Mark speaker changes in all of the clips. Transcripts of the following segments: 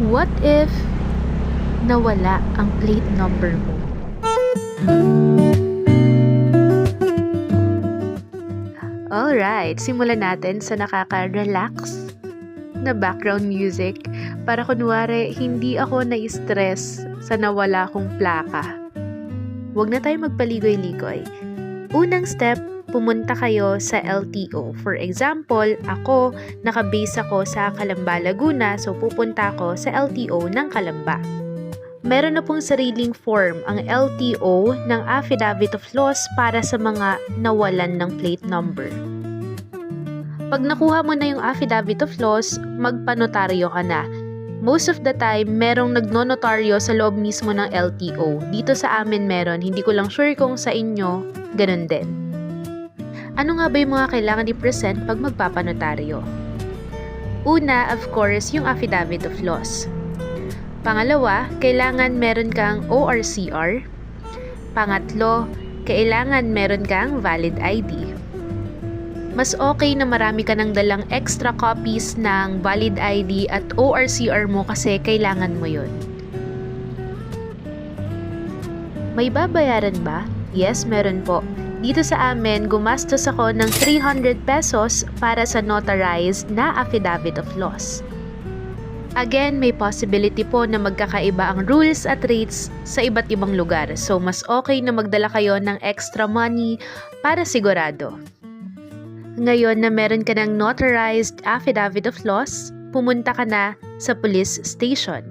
Speaker 1: What if nawala ang plate number mo? Alright, simulan natin sa nakaka-relax na background music para kunwari hindi ako na-stress sa nawala kong plaka. Huwag na tayo magpaligoy-ligoy. Unang step, pumunta kayo sa LTO. For example, ako, nakabase ako sa Calamba, Laguna, so pupunta ako sa LTO ng Calamba. Meron na pong sariling form ang LTO ng Affidavit of Loss para sa mga nawalan ng plate number. Pag nakuha mo na yung Affidavit of Loss, magpanotaryo ka na. Most of the time, merong nagnonotaryo sa loob mismo ng LTO. Dito sa amin meron, hindi ko lang sure kung sa inyo, ganun din. Ano nga ba yung mga kailangan i-present pag magpapanotaryo? Una, of course, yung Affidavit of Loss. Pangalawa, kailangan meron kang ORCR. Pangatlo, kailangan meron kang valid ID. Mas okay na marami ka ng dalang extra copies ng valid ID at ORCR mo kasi kailangan mo yun. May babayaran ba? Yes, meron po. Dito sa amin, gumastos ako ng 300 pesos para sa notarized na affidavit of loss. Again, may possibility po na magkakaiba ang rules at rates sa iba't ibang lugar. So, mas okay na magdala kayo ng extra money para sigurado. Ngayon na meron ka ng notarized affidavit of loss, pumunta ka na sa police station.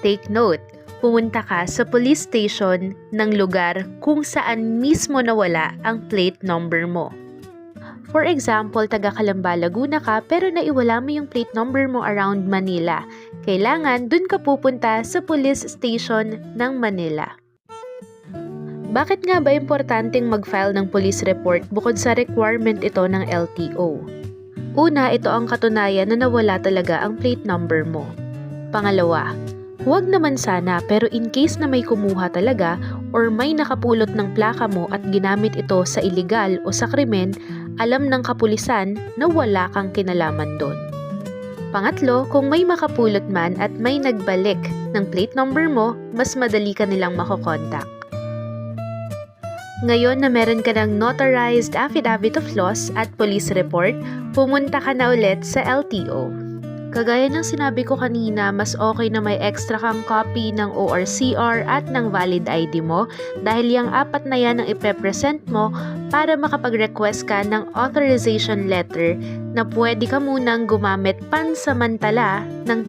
Speaker 1: Take note, pumunta ka sa police station ng lugar kung saan mismo nawala ang plate number mo. For example, taga Calamba, Laguna ka pero naiwala mo yung plate number mo around Manila. Kailangan dun ka pupunta sa police station ng Manila. Bakit nga ba importanteng mag-file ng police report bukod sa requirement ito ng LTO? Una, ito ang katunayan na nawala talaga ang plate number mo. Pangalawa, huwag naman sana pero in case na may kumuha talaga or may nakapulot ng plaka mo at ginamit ito sa illegal o sa krimen, alam ng kapulisan na wala kang kinalaman doon. Pangatlo, kung may makapulot man at may nagbalik ng plate number mo, mas madali ka nilang makokontak. Ngayon na meron ka ng notarized affidavit of loss at police report, pumunta ka na ulit sa LTO. Kagaya ng sinabi ko kanina, mas okay na may extra kang copy ng ORCR at ng valid ID mo dahil yung apat na yan ang ipepresent mo para makapag-request ka ng authorization letter na pwede ka munang gumamit pansamantala ng